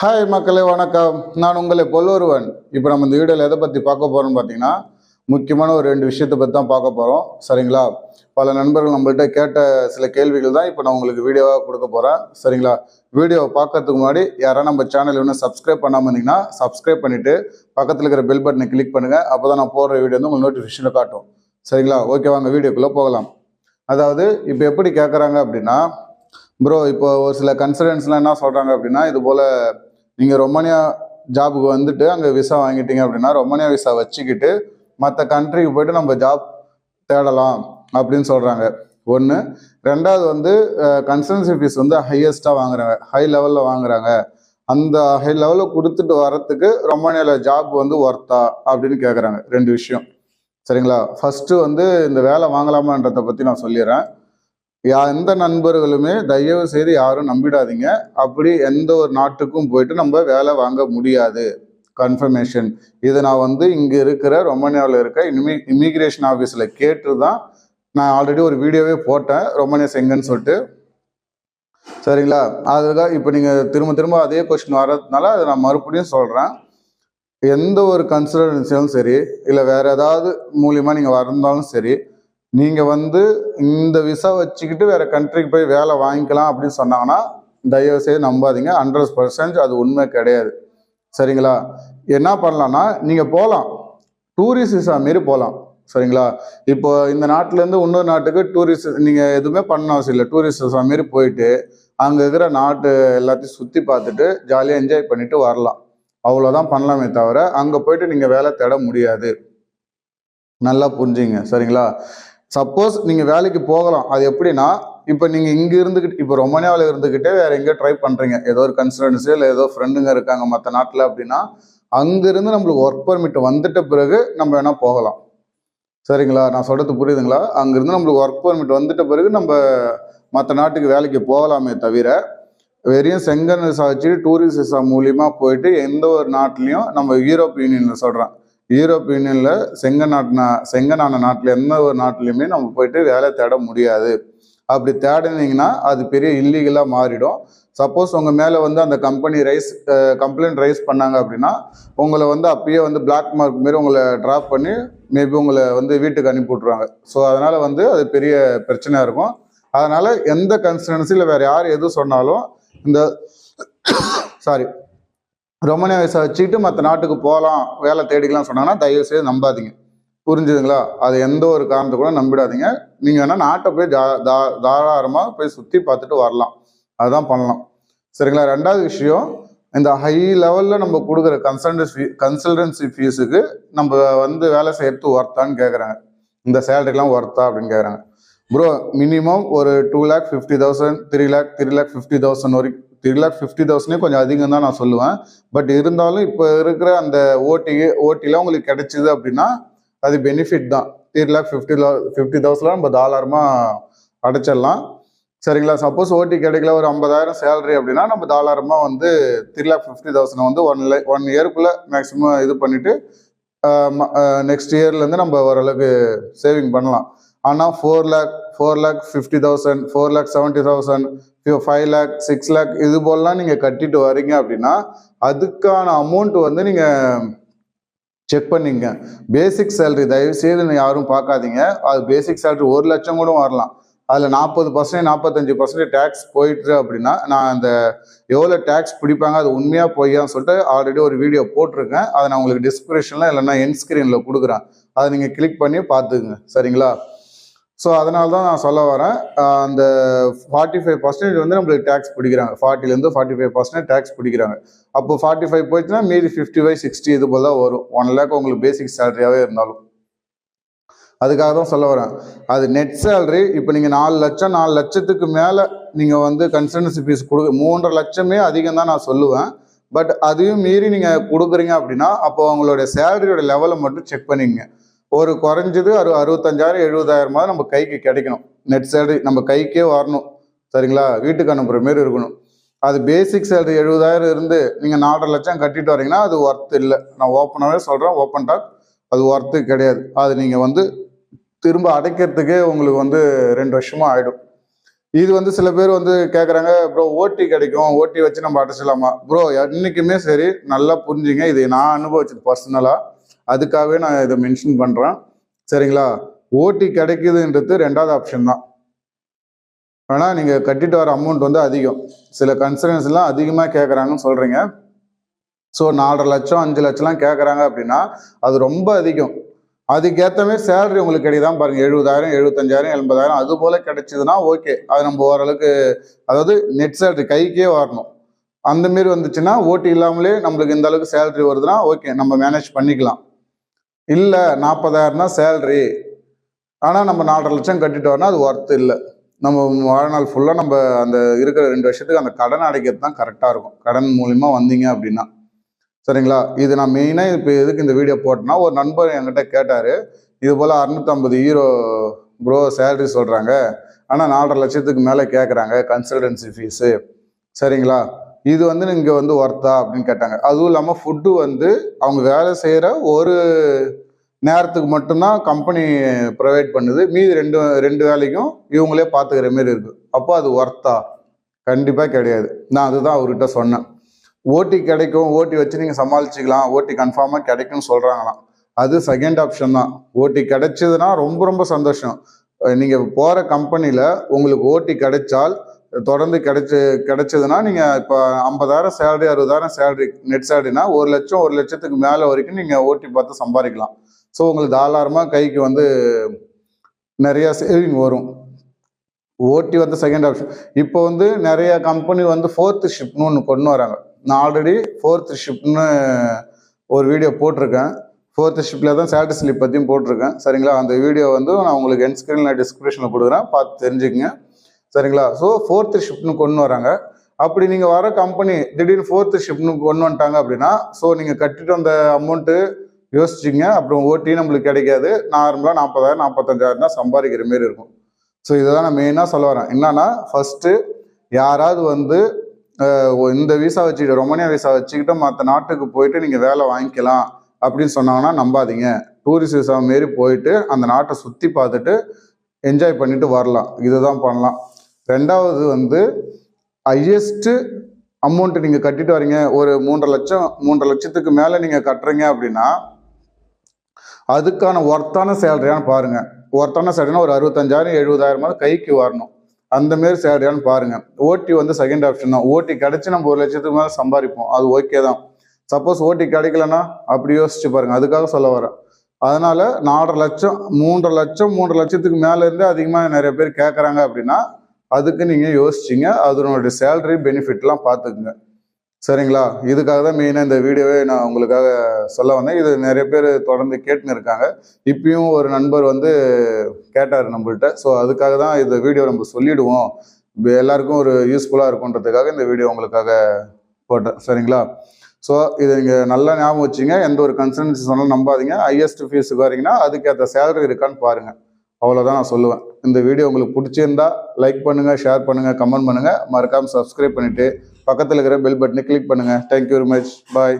Hi மக்களே வணக்கம். நான் உங்களை பொல்லொருவன் இப்போ நம்ம இந்த வீடியோவில் எதை பற்றி பார்க்க போகிறோம்னு பார்த்தீங்கன்னா முக்கியமான ஒரு ரெண்டு விஷயத்தை பற்றி தான் பார்க்க போகிறோம் சரிங்களா? பல நண்பர்கள் நம்மள்கிட்ட கேட்ட சில கேள்விகள் தான் இப்போ நான் உங்களுக்கு வீடியோவாக கொடுக்க போகிறேன் சரிங்களா? வீடியோவை பார்க்கறதுக்கு முன்னாடி யாராவது நம்ம சேனல் இன்னும் சப்ஸ்கிரைப் பண்ணாமல் இருந்தீங்கன்னா சப்ஸ்கிரைப் பண்ணிவிட்டு பக்கத்தில் இருக்கிற பெல் பட்டனை கிளிக் பண்ணுங்கள் அப்போ தான் நான் போடுற வீடியோ வந்து உங்களுக்கு நோட்டிஃபிகேஷனில் காட்டும். சரிங்களா? ஓகே வாங்க வீடியோக்குள்ளே போகலாம். அதாவது இப்போ எப்படி கேட்குறாங்க அப்படின்னா ப்ரோ இப்போ ஒரு சில கன்சல்டன்ஸ்லாம் என்ன சொல்கிறாங்க அப்படின்னா இது போல் நீங்கள் ரொமானியா ஜாபுக்கு வந்துட்டு அங்கே விசா வாங்கிட்டீங்க அப்படின்னா ரொமானியா விசா வச்சுக்கிட்டு மற்ற கண்ட்ரிக்கு போயிட்டு நம்ம ஜாப் தேடலாம் அப்படின்னு சொல்கிறாங்க ஒன்று ரெண்டாவது வந்து கன்சல்டன்சி ஃபீஸ் வந்து ஹையஸ்ட்டாக வாங்குறாங்க. ஹை லெவலில் வாங்குறாங்க. அந்த ஹை லெவலில் கொடுத்துட்டு வரத்துக்கு ரொமானியாவில் ஜாப் வந்து ஒர்த்தா அப்படின்னு கேட்குறாங்க ரெண்டு விஷயம். சரிங்களா? ஃபஸ்ட்டு வந்து இந்த வேலை வாங்கலாமான்றதை பற்றி நான் சொல்லிடுறேன். யா எந்த நண்பர்களுமே தயவு செய்து யாரும் நம்பிடாதீங்க. அப்படி எந்த ஒரு நாட்டுக்கும் போயிட்டு நம்ம வேலை வாங்க முடியாது. கன்ஃபர்மேஷன் இதை நான் வந்து இங்கே இருக்கிற ரொமானியாவில் இருக்க இனிமே இமிகிரேஷன் ஆஃபீஸில் கேட்டு தான் நான் ஆல்ரெடி ஒரு வீடியோவே போட்டேன். ரொமானியா செங்கன்னு சொல்லிட்டு. சரிங்களா? அதுக்காக இப்போ நீங்கள் திரும்ப திரும்ப அதே கொஸ்டின் வர்றதுனால அதை நான் மறுபடியும் சொல்கிறேன் எந்த ஒரு கன்சல்டன்சியும் சரி இல்லை வேறு ஏதாவது மூலியமாக நீங்கள் வந்தாலும் சரி நீங்கள் வந்து இந்த விசா வச்சுக்கிட்டு வேறு கண்ட்ரிக்கு போய் வேலை வாங்கிக்கலாம் அப்படின்னு சொன்னாங்கன்னா தயவு செய்து நம்பாதீங்க. ஹண்ட்ரட் பர்சன்ட் அது உண்மை கிடையாது. சரிங்களா? என்ன பண்ணலான்னா நீங்கள் போகலாம் டூரிஸ்ட் விசா மாரி போகலாம் சரிங்களா? இப்போ இந்த நாட்டிலேருந்து இன்னொரு நாட்டுக்கு டூரிஸ்ட் நீங்கள் எதுவுமே பண்ண அவசியம் இல்லை. டூரிஸ்ட் விசா மாரி போயிட்டு அங்கே இருக்கிற நாட்டு எல்லாத்தையும் சுற்றி பார்த்துட்டு ஜாலியாக என்ஜாய் பண்ணிட்டு வரலாம். அவ்வளோதான் பண்ணலாமே தவிர அங்கே போயிட்டு நீங்கள் வேலை தேட முடியாது. நல்லா புரிஞ்சுங்க. சரிங்களா? சப்போஸ் நீங்கள் வேலைக்கு போகலாம். அது எப்படின்னா இப்போ நீங்கள் இங்கே இருந்துக்கிட்டு இப்போ ரொமானியாவில் இருந்துக்கிட்டே வேறு எங்கேயோ ட்ரை பண்ணுறீங்க ஏதோ ஒரு கன்சல்டன்சி இல்லை ஏதோ ஃப்ரெண்டுங்க இருக்காங்க மற்ற நாட்டில் அப்படின்னா அங்கேருந்து நம்மளுக்கு ஒர்க் பர்மிட் வந்துட்ட பிறகு நம்ம வேணால் போகலாம். சரிங்களா? நான் சொல்கிறது புரியுதுங்களா? அங்கேருந்து நம்மளுக்கு ஒர்க் பர்மிட் வந்துட்ட பிறகு நம்ம மற்ற நாட்டுக்கு வேலைக்கு போகலாமே தவிர வெறும் செங்கன் விசா வச்சு டூரிஸ்ட் விசா மூலியமாக போயிட்டு எந்த ஒரு நாட்டிலையும் நம்ம யூரோப் யூனியனில் சொல்கிறேன் யூரோப் செங்க செங்கன் நாட்டின செங்கனான நாட்டில் எந்த ஒரு நாட்டிலையுமே நம்ம போயிட்டு வேலை தேட முடியாது. அப்படி தேடினீங்கன்னா அது பெரிய இல்லீகலாக மாறிடும். சப்போஸ் உங்கள் மேலே வந்து அந்த கம்பெனி ரைஸ் கம்ப்ளைண்ட் ரைஸ் பண்ணாங்க அப்படின்னா உங்களை வந்து அப்பயே வந்து பிளாக் மார்க் மாரி உங்களை ட்ராப் பண்ணி மேபி உங்களை வந்து வீட்டுக்கு அனுப்பி விட்ருவாங்க ஸோ அதனால் வந்து அது பெரிய பிரச்சனையாக இருக்கும். அதனால் எந்த கன்சல்டன்சியில் வேறு யார் எது சொன்னாலும் இந்த சாரி ரொமானியா வயசை வச்சுக்கிட்டு மற்ற நாட்டுக்கு போகலாம் வேலை தேடிக்கலாம் சொன்னாங்கன்னா தயவு செய்து நம்பாதீங்க. புரிஞ்சுதுங்களா? அது எந்த ஒரு காரணத்தை கூட நம்பிடாதீங்க. நீங்கள் வேணால் நாட்டை போய் ஜா தா தாராளமாக போய் சுற்றி பார்த்துட்டு வரலாம். அதுதான் பண்ணலாம். சரிங்களா? ரெண்டாவது விஷயம் இந்த ஹை லெவலில் நம்ம கொடுக்குற கன்சல்டன்சி ஃபீ கன்சல்டன்சி ஃபீஸுக்கு நம்ம வந்து வேலை செய்யறது ஒர்த்தான்னு கேட்குறாங்க இந்த சேலரிக்கெலாம் ஒர்த்தா அப்படின்னு கேட்குறாங்க ப்ரோ மினிமம் ஒரு two lakh fifty thousand three lakh three lakh fifty thousand வரைக்கும் த்ரீ லேக் ஃபிஃப்டி தௌசண்டே கொஞ்சம் அதிகம் தான் நான் சொல்லுவேன். பட் இருந்தாலும் இப்போ இருக்கிற அந்த ஓட்டி ஓட்டிலாம் உங்களுக்கு கிடைச்சிது அப்படின்னா அது பெனிஃபிட் தான். த்ரீ லேக் ஃபிஃப்டி ஃபிஃப்டி தௌசண்ட்லாம் நம்ம தாராளமாக அடைச்சிடலாம். சரிங்களா? சப்போஸ் ஓட்டி கிடைக்கல ஒரு ஐம்பதாயிரம் சேலரி அப்படின்னா நம்ம தாராளமாக வந்து த்ரீ லேக் ஃபிஃப்டி தௌசண்ட் வந்து ஒன் லே ஒன் இயர்க்குள்ளே மேக்ஸிமம் இது பண்ணிவிட்டு நெக்ஸ்ட் இயர்லேருந்து நம்ம ஓரளவுக்கு சேவிங் பண்ணலாம். ஆனால் four lakh four lakh fifty thousand four lakh seventy thousand five lakh six lakh இது போலலாம் நீங்கள் கட்டிட்டு வரீங்க அப்படின்னா அதுக்கான அமௌண்ட் வந்து நீங்கள் செக் பண்ணிங்க. பேசிக் சேலரி தயவு செய்து யாரும் பார்க்காதீங்க. அது பேசிக் சேலரி ஒரு லட்சம் கூட வரலாம். அதில் நாற்பது பர்சன்ட் நாற்பத்தஞ்சு பர்சன்டேஜ் டேக்ஸ் போயிட்டு அப்படின்னா நான் அந்த எவ்வளோ டேக்ஸ் பிடிப்பாங்க அது உண்மையாக பொய்யான்னு சொல்லிட்டு ஆல்ரெடி ஒரு வீடியோ போட்டிருக்கேன். அதை நான் உங்களுக்கு டிஸ்கிரிப்ஷனில் இல்லைன்னா என் ஸ்க்ரீனில் கொடுக்குறேன். அதை நீங்கள் கிளிக் பண்ணி பார்த்துக்குங்க. சரிங்களா? ஸோ அதனால தான் நான் சொல்ல வரேன். அந்த ஃபார்ட்டி ஃபைவ் பர்சன்டேஜ் வந்து நம்மளுக்கு டேக்ஸ் பிடிக்கிறாங்க. ஃபார்ட்டிலேருந்து ஃபார்ட்டி ஃபைவ் பர்சன்டேஜ் டேக்ஸ் பிடிக்கிறாங்க. அப்போ ஃபார்ட்டி ஃபைவ் போயிடுச்சுன்னா மீதி ஃபிஃப்டி ஃபைவ் சிக்ஸ்டி இது போல் தான் வரும். ஒன் லேக் உங்களுக்கு பேசிக் சேலரியாகவே இருந்தாலும். அதுக்காக தான் சொல்ல வரேன். அது நெட் சேலரி இப்போ நீங்கள் நாலு லட்சம் நாலு லட்சத்துக்கு மேலே நீங்கள் வந்து கன்சல்டன்சி ஃபீஸ் கொடு மூன்றரை லட்சமே அதிகம் தான் நான் சொல்லுவேன். பட் அதையும் மீறி நீங்கள் கொடுக்குறீங்க அப்படின்னா அப்போ உங்களுடைய சேலரியோட லெவலை மட்டும் செக் பண்ணிக்கங்க. ஒரு குறைஞ்சது அறு அறுபத்தஞ்சாயிரம் எழுபதாயிரமாவது நம்ம கைக்கு கிடைக்கணும். நெட் சேலரி நம்ம கைக்கே வரணும். சரிங்களா? வீட்டுக்கு அனுப்புகிற மாரி இருக்கணும். அது பேசிக் சேலரி எழுபதாயிரம் இருந்து நீங்கள் நாலரை லட்சம் கட்டிட்டு வரீங்கன்னா அது ஒர்த் இல்லை. நான் ஓப்பனாகவே சொல்கிறேன் ஓப்பன் டாக் அது ஒர்த்து கிடையாது. அது நீங்கள் வந்து திரும்ப அடைக்கிறதுக்கே உங்களுக்கு வந்து ரெண்டு வருஷமும் ஆகிடும் இது வந்து சில பேர் வந்து கேட்குறாங்க ப்ரோ ஓட்டி கிடைக்கும். ஓட்டி வச்சு நம்ம அடைச்சிடலாமா? ப்ரோ என்றைக்குமே சரி நல்லா புரிஞ்சுங்க. இது நான் அனுபவிச்சது பர்சனலாக அதுக்காகவே நான் இதை மென்ஷன் பண்ணுறேன் சரிங்களா? ஓட்டி கிடைக்குதுன்றது ரெண்டாவது ஆப்ஷன் தான். ஆனால் நீங்கள் கட்டிட்டு வர அமௌண்ட் வந்து அதிகம். சில கன்சல்டன்ஸ்லாம் அதிகமாக கேட்குறாங்கன்னு சொல்கிறீங்க ஸோ நாலரை லட்சம் அஞ்சு லட்சம்லாம் கேட்குறாங்க அப்படின்னா அது ரொம்ப அதிகம். அதுக்கேற்ற மாதிரி சேலரி உங்களுக்கு கிடைக்குதான் பாருங்கள் எழுபதாயிரம் எழுபத்தஞ்சாயிரம் எண்பதாயிரம் அது போல் கிடைச்சிதுன்னா ஓகே அது நம்ம ஓரளவுக்கு அதாவது நெட் சேலரி கைக்கே வரணும். அந்த மாரி வந்துச்சுன்னா ஓட்டி இல்லாமலே நம்மளுக்கு இந்த அளவுக்கு சேலரி வருதுன்னா ஓகே நம்ம மேனேஜ் பண்ணிக்கலாம். இல்லை நாற்பதாயிரம் தான் ஆனால் நம்ம நாலரை லட்சம் கட்டிட்டு அது ஒர்த் இல்லை. நம்ம வாழ்நாள் ஃபுல்லாக நம்ம அந்த இருக்கிற ரெண்டு வருஷத்துக்கு அந்த கடன் அடைக்கிறது தான் கரெக்டாக இருக்கும். கடன் மூலிமா வந்தீங்க அப்படின்னா. சரிங்களா? இது நான் மெயினாக இப்போ எதுக்கு இந்த வீடியோ போட்டேன்னா ஒரு நண்பர் என்கிட்ட கேட்டார் இது போல் அறுநூத்தம்பது ஹீரோ ப்ரோ சேலரி சொல்கிறாங்க ஆனால் நாலரை லட்சத்துக்கு மேலே கேட்குறாங்க கன்சல்டன்சி ஃபீஸு சரிங்களா? இது வந்து இங்கே வந்து ஒர்த்தா அப்படின்னு கேட்டாங்க. அதுவும் இல்லாமல் ஃபுட்டு வந்து அவங்க வேலை செய்கிற ஒரு நேரத்துக்கு மட்டும்தான் கம்பெனி ப்ரொவைட் பண்ணுது. மீதி ரெண்டு ரெண்டு வேலைக்கும் இவங்களே பார்த்துக்கிற மாரி இருக்குது அப்போ அது ஒர்த்தா கண்டிப்பாக கிடையாது. நான் அதுதான் அவர்கிட்ட சொன்னேன். ஓட்டி கிடைக்கும். ஓட்டி வச்சு நீங்கள் சமாளிச்சுக்கலாம். ஓட்டி கன்ஃபார்மாக கிடைக்கும்னு சொல்கிறாங்களாம் அது செகண்ட் ஆப்ஷன் தான். ஓட்டி கிடைச்சதுன்னா ரொம்ப ரொம்ப சந்தோஷம். நீங்கள் போகிற கம்பெனியில் உங்களுக்கு ஓட்டி கிடைச்சால் தொடர்ந்து கிடைச்சி கிடைச்சதுன்னா நீங்கள் இப்போ ஐம்பதாயிரம் சேலரி அறுபதாயிரம் சேலரி நெட் சேலரினா ஒரு லட்சம் ஒரு லட்சத்துக்கு மேலே வரைக்கும் நீங்கள் ஓட்டி பார்த்து சம்பாதிக்கலாம். ஸோ உங்களுக்கு தாராளமாக கைக்கு வந்து நிறையா சேவிங் வரும். ஓட்டி வந்து செகண்ட் ஆப்ஷன் இப்போ வந்து நிறைய கம்பெனி வந்து ஃபோர்த்து ஷிப்னு ஒன்று கொண்டு வராங்க. நான் ஆல்ரெடி ஃபோர்த்து ஷிப்னு ஒரு வீடியோ போட்டிருக்கேன். ஃபோர்த்து ஷிப்பில் தான் சேலரி ஸ்லிப் பற்றியும் போட்டிருக்கேன். சரிங்களா? அந்த வீடியோ வந்து நான் உங்களுக்கு என் ஸ்க்ரீனில் டிஸ்கிரிப்ஷனில் கொடுக்குறேன். பார்த்து தெரிஞ்சுக்கங்க. சரிங்களா? ஸோ ஃபோர்த்து ஷிஃப்ட்னு கொண்டு வராங்க. அப்படி நீங்கள் வர கம்பெனி திடீர்னு ஃபோர்த்து ஷிஃப்ட்னு கொண்டு வந்துட்டாங்க அப்படின்னா ஸோ நீங்கள் கட்டிட்டு வந்த அமௌண்ட்டு யோசிச்சிங்க. அப்புறம் ஓட்டி நம்மளுக்கு கிடைக்காது. நார்மலாக நாற்பதாயிரம் நாற்பத்தஞ்சாயிரம் தான் சம்பாதிக்கிற மாரி இருக்கும். ஸோ இதை தான் நான் மெயினாக சொல்ல வரேன். என்னன்னா ஃபஸ்ட்டு யாராவது வந்து இந்த விசா வச்சுக்கிட்டு ரொமானியா விசா வச்சுக்கிட்டு மற்ற நாட்டுக்கு போயிட்டு நீங்கள் வேலை வாங்கிக்கலாம் அப்படின்னு சொன்னாங்கன்னா நம்பாதீங்க. டூரிஸ்ட் விசா மாரி போயிட்டு அந்த நாட்டை சுற்றி பார்த்துட்டு என்ஜாய் பண்ணிட்டு வரலாம். இதுதான் பண்ணலாம். ரெண்டாவது வந்து ஹையஸ்ட்டு அமௌண்ட்டு நீங்கள் கட்டிட்டு வரீங்க. ஒரு மூன்றரை லட்சம் மூன்றரை லட்சத்துக்கு மேலே நீங்கள் கட்டுறீங்க அப்படின்னா அதுக்கான ஒர்த்தான சேலரியான்னு பாருங்கள் ஒர்த்தான சேலரினா ஒரு அறுபத்தஞ்சாயிரம் எழுபதாயிரமாவது கைக்கு வரணும். அந்த மாரி சேலரியான்னு பாருங்கள் ஓட்டி வந்து செகண்ட் ஆப்ஷன் தான். ஓட்டி கிடச்சி நம்ம ஒரு லட்சத்துக்கு மேலே சம்பாதிப்போம். அது ஓகே தான். சப்போஸ் ஓட்டி கிடைக்கலன்னா அப்படி யோசிச்சு பாருங்கள் அதுக்காக சொல்ல வரேன். அதனால் நாலரை லட்சம் மூன்றரை லட்சம் மூன்றரை லட்சத்துக்கு மேலேருந்து அதிகமாக நிறைய பேர் கேட்குறாங்க அப்படின்னா அதுக்கு நீங்கள் யோசிச்சிங்க. அதனுடைய சேலரி பெனிஃபிட்லாம் பார்த்துக்குங்க. சரிங்களா? இதுக்காக தான் மெயினாக இந்த வீடியோவே நான் உங்களுக்காக சொல்ல வந்தேன். இது நிறைய பேர் தொடர்ந்து கேட்டுன்னு இருக்காங்க. இப்பயும் ஒரு நண்பர் வந்து கேட்டார் நம்மள்கிட்ட ஸோ அதுக்காக தான் இந்த வீடியோ நம்ம சொல்லிவிடுவோம் எல்லாருக்கும் ஒரு யூஸ்ஃபுல்லாக இருக்குன்றதுக்காக இந்த வீடியோ உங்களுக்காக போட்டேன். சரிங்களா? ஸோ இதை நீங்கள் நல்லா ஞாபகம் வச்சுங்க. எந்த ஒரு கன்சல்டன்சி சொன்னாலும் நம்பாதீங்க. ஹையஸ்ட் ஃபீஸுக்கு வரீங்கன்னா அதுக்கேற்ற சேலரி இருக்கான்னு பாருங்கள் அவ்வளோதான் நான் சொல்லுவேன். இந்த வீடியோ உங்களுக்கு பிடிச்சிருந்தா லைக் பண்ணுங்கள் ஷேர் பண்ணுங்கள் கமெண்ட் பண்ணுங்கள் மறக்காமல் சப்ஸ்கிரைப் பண்ணிவிட்டு பக்கத்தில் இருக்கிற பெல் பட்டனை கிளிக் பண்ணுங்கள் தேங்க்யூ வெரி மச் பாய்